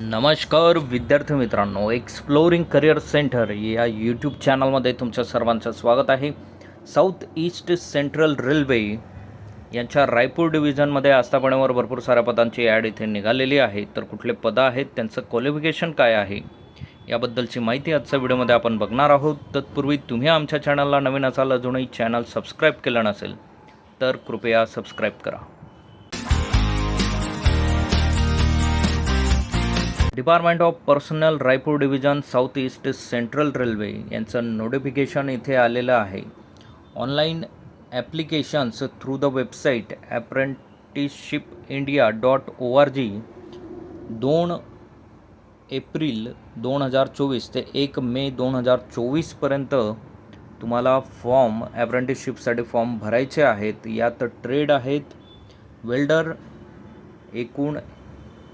नमस्कार विद्यार्थी मित्रांनो एक्सप्लोरिंग करिअर सेंटर या यूट्यूब चॅनलमध्ये तुमच्या सर्वांचं स्वागत आहे. साऊथ ईस्ट सेंट्रल रेल्वे यांच्या रायपूर डिव्हिजनमध्ये आस्थापनेवर भरपूर साऱ्या पदांची ॲड इथे निघालेली आहे. तर कुठले पदं आहेत त्यांचं क्वालिफिकेशन काय आहे याबद्दलची माहिती आजच्या व्हिडिओमध्ये आपण बघणार आहोत. तत्पूर्वी तुम्ही आमच्या चॅनलला नवीन असाल अजूनही चॅनल सबस्क्राईब केलं नसेल तर कृपया सबस्क्राईब करा. Department of personnel Raipur division south east central railway यांचं नोटिफिकेशन इथे आलेलं आहे. Online applications through the website apprenticeship India dot O R G दोन एप्रिल दोन हजार चोवीस ते एक मे दोन हजार चोवीसपर्यंत तुम्हाला फॉर्म ॲप्रेंटिसशिपसाठी फॉर्म भरायचे आहेत. यात ट्रेड आहेत. वेल्डर एकूण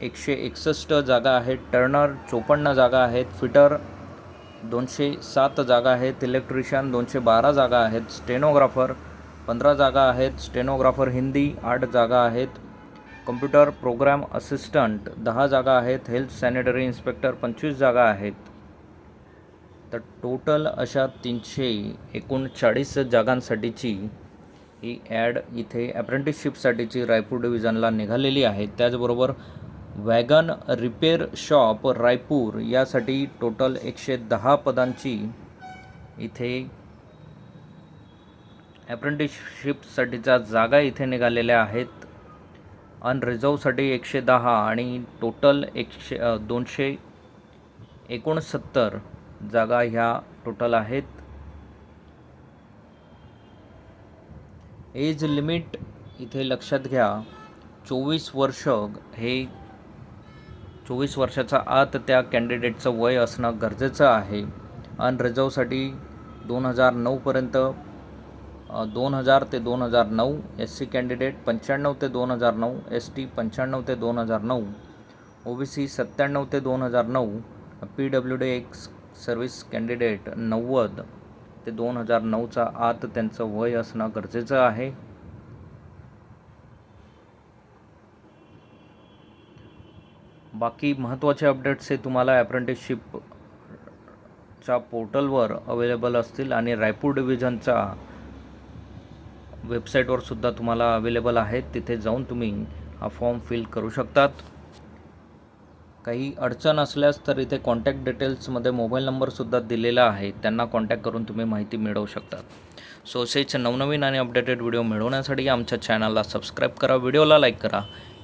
एकशे एकसष्ट जागा आहेत. टर्नर चोपन्न जागा आहेत. फिटर दोनशे सात जागा आहेत. इलेक्ट्रिशियन दोनशे बारा जागा आहेत. स्टेनोग्राफर पंधरा जागा आहेत. स्टेनोग्राफर हिंदी आठ जागा आहेत. कम्प्युटर प्रोग्राम असिस्टंट दहा जागा आहेत. हेल्थ सॅनिटरी इन्स्पेक्टर पंचवीस जागा आहेत. तर टोटल अशा तीनशे एकोणचाळीस जागांसाठीची ही ॲड इथे अप्रेंटिसशिपसाठीची रायपूर डिव्हिजनला निघालेली आहे. त्याचबरोबर वॅगन रिपेअर शॉप रायपूर यासाठी टोटल एकशे दहा पदांची इथे अप्रेंटिसशिपसाठीच्या जागा इथे निघालेल्या आहेत. अनरिझर्वसाठी एकशे दहा आणि टोटल एकशे दोनशे एकोणसत्तर जागा ह्या टोटल आहेत. एज लिमिट इथे लक्षात घ्या. चोवीस वर्ष हे चोवीस वर्षाचा आत त्या कॅन्डिडेटचं वय असणं गरजेचं आहे. अन रिझर्वसाठी दोन हजार नऊपर्यंत दोन हजार ते दोन हजार नऊ एस सी कॅन्डिडेट पंच्याण्णव ते दोन हजार नऊ एस टी पंच्याण्णव ते दोन हजार नऊ ओ बी सी सत्त्याण्णव ते दोन हजार नऊ P W D ex service candidate नव्वद ते दोन हजार नऊचा आत त्यांचं वय असणं गरजेचं आहे. बाकी महत्त्वाचे अपडेट्स हे तुम्हाला अप्रेंटिसशिपच्या पोर्टलवर अवेलेबल असतील आणि रायपूर डिव्हिजनच्या वेबसाईटवर सुद्धा तुम्हाला अवेलेबल आहेत. तिथे जाऊन तुम्ही हा फॉर्म फिल करू शकतात. काही अडचण असल्यास तर इथे कॉन्टॅक्ट डिटेल्समध्ये मोबाईल नंबरसुद्धा दिलेला आहे. त्यांना कॉन्टॅक्ट करून तुम्ही माहिती मिळवू शकतात सो असेच नवनवीन आणि अपडेटेड व्हिडिओ मिळवण्यासाठी आमच्या चॅनलला सबस्क्राईब करा. व्हिडिओला लाईक करा.